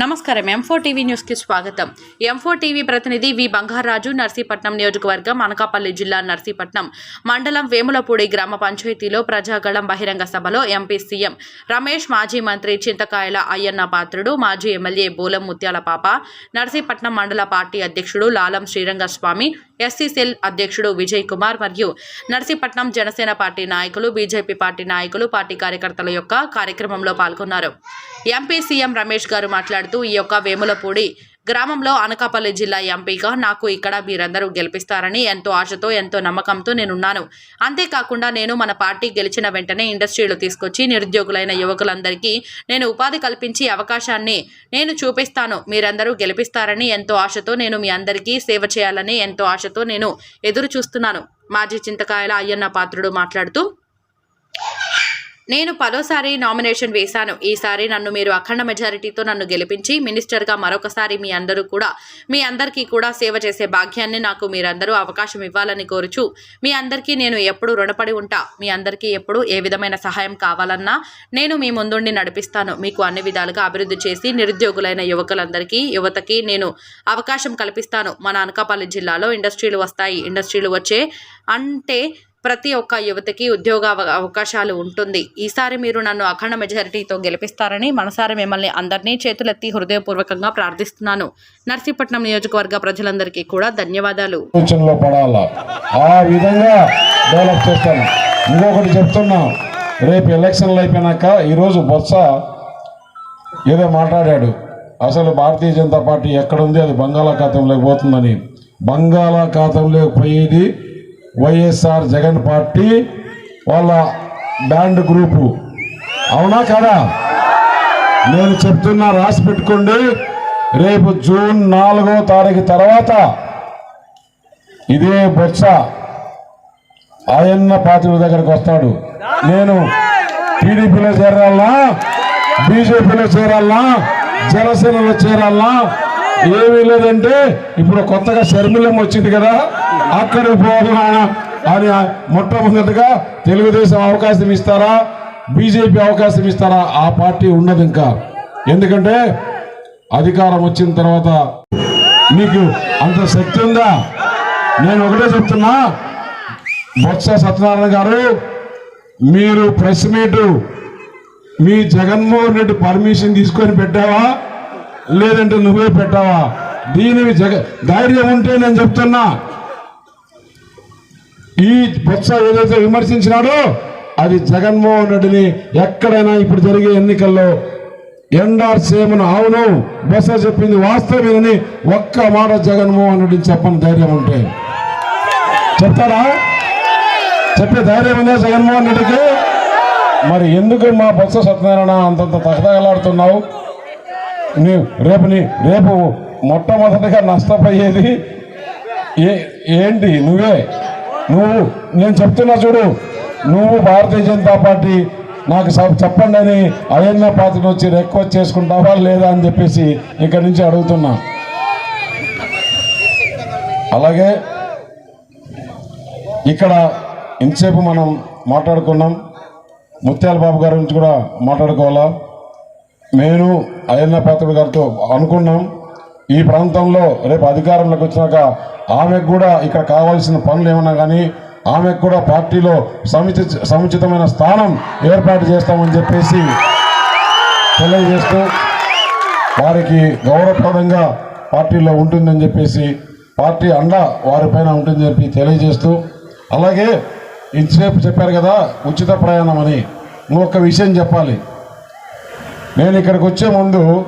నమస్కారం. ఎంఫో టీవీ న్యూస్కి స్వాగతం. ఎంఫో టీవీ ప్రతినిధి వి బంగారాజు నర్సీపట్నం నియోజకవర్గం అనకాపల్లి జిల్లా నర్సీపట్నం మండలం వేములపూడి గ్రామ పంచాయతీలో ప్రజాగళం బహిరంగ సభలో ఎంపీ సీఎం రమేష్ మాజీ మంత్రి చింతకాయల అయ్యన్న పాత్రుడు మాజీ ఎమ్మెల్యే బోలం ముత్యాల పాప నర్సీపట్నం మండల పార్టీ అధ్యక్షుడు లాలం శ్రీరంగస్వామి ఎస్సీ సెల్ అధ్యక్షుడు విజయ్ కుమార్ మరియు నర్సీపట్నం జనసేన పార్టీ నాయకులు బీజేపీ పార్టీ నాయకులు పార్టీ కార్యకర్తల యొక్క కార్యక్రమంలో పాల్గొన్నారు. ఎంపీ సీఎం రమేష్ గారు మాట్లాడుతూ ఈ యొక్క వేములపూడి గ్రామంలో అనకాపల్లి జిల్లా ఎంపీగా నాకు ఇక్కడ మీరందరూ గెలిపిస్తారని ఎంతో ఆశతో ఎంతో నమ్మకంతో నేనున్నాను. అంతేకాకుండా నేను మన పార్టీ గెలిచిన వెంటనే ఇండస్ట్రీలు తీసుకొచ్చి నిరుద్యోగులైన యువకులందరికీ నేను ఉపాధి కల్పించి అవకాశాన్ని నేను చూపిస్తాను. మీరందరూ గెలిపిస్తారని ఎంతో ఆశతో నేను మీ అందరికీ సేవ చేయాలని ఎంతో ఆశతో నేను ఎదురు చూస్తున్నాను మాజీ చింతకాయల అయ్యన్న పాత్రుడు మాట్లాడుతూ నేను పదోసారి నామినేషన్ వేశాను. ఈసారి నన్ను మీరు అఖండ మెజారిటీతో నన్ను గెలిపించి మినిస్టర్గా మరొకసారి మీ అందరూ కూడా మీ అందరికీ కూడా సేవ చేసే భాగ్యాన్ని నాకు మీరందరూ అవకాశం ఇవ్వాలని కోరుచు. మీ అందరికీ నేను ఎప్పుడు రుణపడి ఉంటా? మీ అందరికీ ఎప్పుడు ఏ విధమైన సహాయం కావాలన్నా నేను మీ ముందుండి నడిపిస్తాను. మీకు అన్ని విధాలుగా అభివృద్ధి చేసి నిరుద్యోగులైన యువకులందరికీ యువతకి నేను అవకాశం కల్పిస్తాను. మన అనకాపల్లి జిల్లాలో ఇండస్ట్రీలు వస్తాయి. ఇండస్ట్రీలు వచ్చే అంటే ప్రతి ఒక్క యువతకి ఉద్యోగ అవకాశాలు ఉంటుంది. ఈసారి మీరు నన్ను అఖండ మెజారిటీతో గెలిపిస్తారని మనసారి మిమ్మల్ని అందరినీ చేతులెత్తి హృదయపూర్వకంగా ప్రార్థిస్తున్నాను. నర్సీపట్నం నియోజకవర్గ ప్రజలందరికీ కూడా ధన్యవాదాలు. పడాలా? ఆ విధంగా డెవలప్ చేస్తాను ఇంకొకటి చెప్తున్నా రేపు ఎలక్షన్లు అయిపోయినాక ఈరోజు బొత్స ఏదో మాట్లాడాడు. అసలు భారతీయ జనతా పార్టీ ఎక్కడ ఉంది? అది బంగాళాఖాతంలోకి పోతుందని. బంగాళాఖాతంలోకి పోయేది వైఎస్ఆర్ జగన్ పార్టీ వాళ్ళ బ్యాండ్ గ్రూపు. అవునా కదా? నేను చెప్తున్నా రాసి పెట్టుకోండి. రేపు జూన్ నాలుగో తారీఖు తర్వాత ఇదే బొత్స ఆయన్న పాత్రుడి దగ్గరకు వస్తాడు. నేను టీడీపీలో చేరాలనా? బీజేపీలో చేరాలనా? జనసేనలో చేరాలనా? ఏమీ లేదంటే ఇప్పుడు కొత్తగా శర్మిలం వచ్చింది కదా. అక్కడికి పోవాలనా అని మొట్టమొదటిగా తెలుగుదేశం అవకాశం ఇస్తారా? బీజేపీ అవకాశం ఇస్తారా? ఆ పార్టీ ఉండదు ఇంకా. ఎందుకంటే అధికారం వచ్చిన తర్వాత మీకు అంత శక్తి ఉందా? నేను ఒకటే చెప్తున్నా. బొత్స సత్యనారాయణ గారు మీరు ప్రెస్ మీట్ మీ జగన్మోహన్ రెడ్డి పర్మిషన్ తీసుకొని పెట్టావా? లేదంటే నువ్వే పెట్టావా? దీని జగ ధైర్యం ఉంటే నేను చెప్తున్నా. ఈ బొత్స ఏదైతే విమర్శించినాడో అది జగన్మోహన్ రెడ్డిని ఎక్కడైనా ఇప్పుడు జరిగే ఎన్నికల్లో ఎన్ఆర్ సేమను అవును బొత్స చెప్పింది వాస్తవమేనని ఒక్క మాట జగన్మోహన్ రెడ్డిని చెప్పని ధైర్యం ఉంటే. చెప్తారా? చెప్పే ధైర్యం ఉందా జగన్మోహన్ రెడ్డికి? మరి ఎందుకు మా బొత్స సత్యనారాయణ అంతంత తగదగలాడుతున్నావు నీ రేపు నీ రేపు మొట్టమొదటిగా నష్టపోయేది ఏ ఏంటి నువ్వే? నువ్వు నేను చెప్తున్నా చూడు. నువ్వు భారతీయ జనతా పార్టీ నాకు స- చెప్పండి అని అయన్న పాత్రను వచ్చి రిక్వెస్ట్ చేసుకుంటావా లేదా అని చెప్పేసి ఇక్కడి నుంచి అడుగుతున్నా. అలాగే ఇక్కడ ఇంతసేపు మనం మాట్లాడుకున్నాం. ముత్యాల బాబు గారి గురించి కూడా మాట్లాడుకోవాలా? నేను అయ్యన్న పాత్రుడు గారితో అనుకున్నాం. ఈ ప్రాంతంలో రేపు అధికారంలోకి వచ్చినాక ఆమెకు కూడా ఇక్కడ కావాల్సిన పనులు ఏమన్నా కానీ ఆమెకు కూడా పార్టీలో సముచిత సముచితమైన స్థానం ఏర్పాటు చేస్తామని చెప్పేసి తెలియజేస్తూ వారికి గౌరవప్రదంగా పార్టీలో ఉంటుందని చెప్పేసి పార్టీ అండ వారిపైన ఉంటుందని చెప్పి తెలియజేస్తూ అలాగే ఇంతసేపు చెప్పారు కదా ఉచిత ప్రయాణం అని. ఇంకొక విషయం చెప్పాలి. నేను ఇక్కడికి వచ్చే ముందు